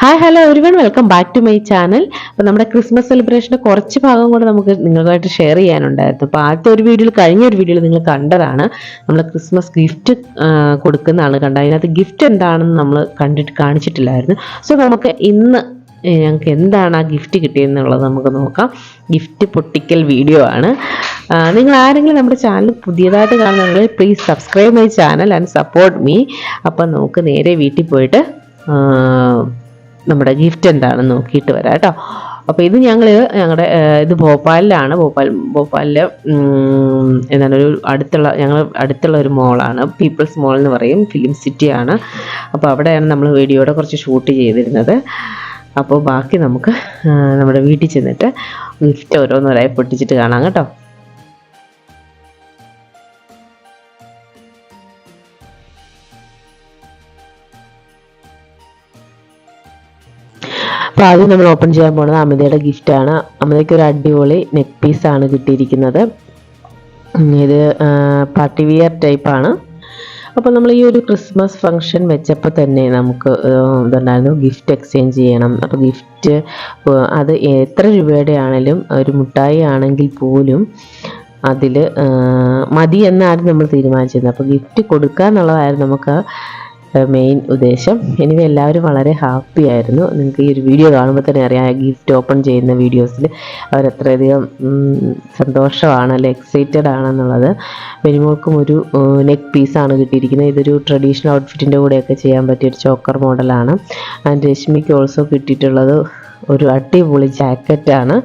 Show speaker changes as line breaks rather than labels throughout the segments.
Hi hello everyone welcome back to my channel അപ്പോൾ നമ്മുടെ Christmas സെലിബ്രേഷന്റെ കുറച്ച് ഭാഗം കൂടെ നമുക്ക് നിങ്ങൾക്കായിട്ട് ഷെയർ ചെയ്യാനുണ്ടായിരുന്നു. അപ്പോൾ ആദ്യത്തെ ഒരു വീഡിയോയിൽ കഴിഞ്ഞ ഒരു വീഡിയോയിൽ നിങ്ങൾ കണ്ടതാണ്. നമ്മൾ ക്രിസ്മസ് ഗിഫ്റ്റ് കൊടുക്കുന്ന കൊടുക്കുന്നതാണ് കണ്ടത് അതിനകത്ത് ഗിഫ്റ്റ് എന്താണെന്ന് നമ്മൾ കണ്ടിട്ട് കാണിച്ചിട്ടില്ലായിരുന്നു. സോ നമുക്ക് ഇന്ന് ഞങ്ങൾക്ക് എന്താണ് ആ ഗിഫ്റ്റ് കിട്ടിയെന്നുള്ളത് നമുക്ക് നോക്കാം. ഗിഫ്റ്റ് പൊട്ടിക്കൽ വീഡിയോ ആണ്. നിങ്ങൾ ആരെങ്കിലും നമ്മുടെ ചാനൽ പുതിയതായിട്ട് കാണുന്നുണ്ടെങ്കിൽ please subscribe my channel and support me അപ്പം നമുക്ക് നേരെ വീട്ടിൽ പോയിട്ട് നമ്മുടെ ഗിഫ്റ്റ് എന്താണെന്ന് നോക്കിയിട്ട് വരാം കേട്ടോ. അപ്പോൾ ഇത് ഞങ്ങൾ ഞങ്ങളുടെ ഇത് ഭോപ്പാലിലാണ്. ഭോപ്പാൽ ഭോപ്പാലിൽ എന്താണ് ഒരു അടുത്തുള്ള ഞങ്ങൾ അടുത്തുള്ള ഒരു മോളാണ്. പീപ്പിൾസ് മോൾ എന്ന് പറയും ഫിലിം സിറ്റിയാണ് അപ്പോൾ അവിടെയാണ് നമ്മൾ വീഡിയോയുടെ കുറച്ച് ഷൂട്ട് ചെയ്തിരുന്നത്. അപ്പോൾ ബാക്കി നമുക്ക് നമ്മുടെ വീട്ടിൽ ചെന്നിട്ട് ഗിഫ്റ്റ് ഓരോന്നോരായി പൊട്ടിച്ചിട്ട് കാണാം കേട്ടോ. അപ്പോൾ ആദ്യം നമ്മൾ ഓപ്പൺ ചെയ്യാൻ പോണത് അമിതയുടെ ഗിഫ്റ്റാണ് അമിതയ്ക്ക് ഒരു അടിപൊളി നെക്ക് പീസ് ആണ് കിട്ടിയിരിക്കുന്നത്. ഇത് പാർട്ടി വിയർ ടൈപ്പാണ് അപ്പോൾ നമ്മൾ ഈ ഒരു ക്രിസ്മസ് ഫംഗ്ഷൻ വെച്ചപ്പോൾ തന്നെ നമുക്ക് ഇതുണ്ടായിരുന്നു ഗിഫ്റ്റ് എക്സ്ചേഞ്ച് ചെയ്യണം. അപ്പോൾ ഗിഫ്റ്റ് അത് എത്ര രൂപയുടെ ആണെങ്കിലും ഒരു മുട്ടായി ആണെങ്കിൽ പോലും അതിൽ മതി എന്നായിരുന്നു നമ്മൾ തീരുമാനിച്ചിരുന്നത്. അപ്പോൾ ഗിഫ്റ്റ് കൊടുക്കുക എന്നുള്ളതായിരുന്നു നമുക്ക് മെയിൻ ഉദ്ദേശം. എനിവ എല്ലാവരും വളരെ ഹാപ്പി ആയിരുന്നു. നിങ്ങൾക്ക് ഈ ഒരു വീഡിയോ കാണുമ്പോൾ തന്നെ അറിയാം ഗിഫ്റ്റ് ഓപ്പൺ ചെയ്യുന്ന വീഡിയോസിൽ അവർ അത്രയധികം സന്തോഷമാണ് അല്ലെ എക്സൈറ്റഡ് ആണെന്നുള്ളത് മിനിമോൾക്കും ഒരു നെക്ക് പീസാണ് കിട്ടിയിരിക്കുന്നത്. ഇതൊരു ട്രഡീഷണൽ ഔട്ട്ഫിറ്റിന്റെ കൂടെയൊക്കെ ചെയ്യാൻ പറ്റിയ ഒരു ചോക്കർ മോഡലാണ് ആൻഡ് രശ്മിക്ക് ഓൾസോ കിട്ടിയിട്ടുള്ളത് ഒരു അടിപൊളി ജാക്കറ്റാണ്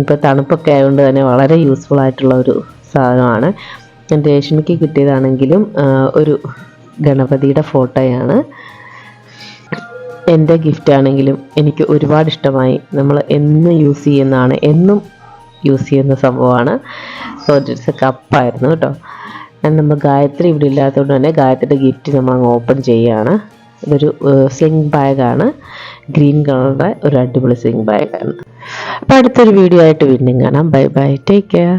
ഇപ്പോൾ തണുപ്പൊക്കെ ആയതുകൊണ്ട് തന്നെ വളരെ യൂസ്ഫുൾ ആയിട്ടുള്ള ഒരു സാധനമാണ്. എന്റെ രശ്മിക്ക് കിട്ടിയതാണെങ്കിലും ഒരു ഗണപതിയുടെ ഫോട്ടോയാണ്. എന്റെ ഗിഫ്റ്റ് ആണെങ്കിലും എനിക്ക് ഒരുപാട് ഇഷ്ടമായി. നമ്മൾ എന്നും യൂസ് ചെയ്യുന്നതാണ്. എന്നും യൂസ് ചെയ്യുന്ന സംഭവമാണ്. സോ ഇറ്റ്സ് എ കപ്പായിരുന്നു കേട്ടോ. നമ്മൾ ഗായത്രി ഇവിടെ ഇല്ലാത്തതുകൊണ്ട് തന്നെ ഗായത്രിയുടെ ഗിഫ്റ്റ് നമ്മൾ അങ്ങ് ഓപ്പൺ ചെയ്യുകയാണ്. ഇതൊരു സ്ലിംഗ് ബാഗാണ് ഗ്രീൻ കളറുടെ ഒരു അടിപൊളി സ്ലിംഗ് ബാഗാണ് അപ്പോൾ അടുത്തൊരു വീഡിയോ ആയിട്ട് വീണ്ടും കാണാം. Bye bye take care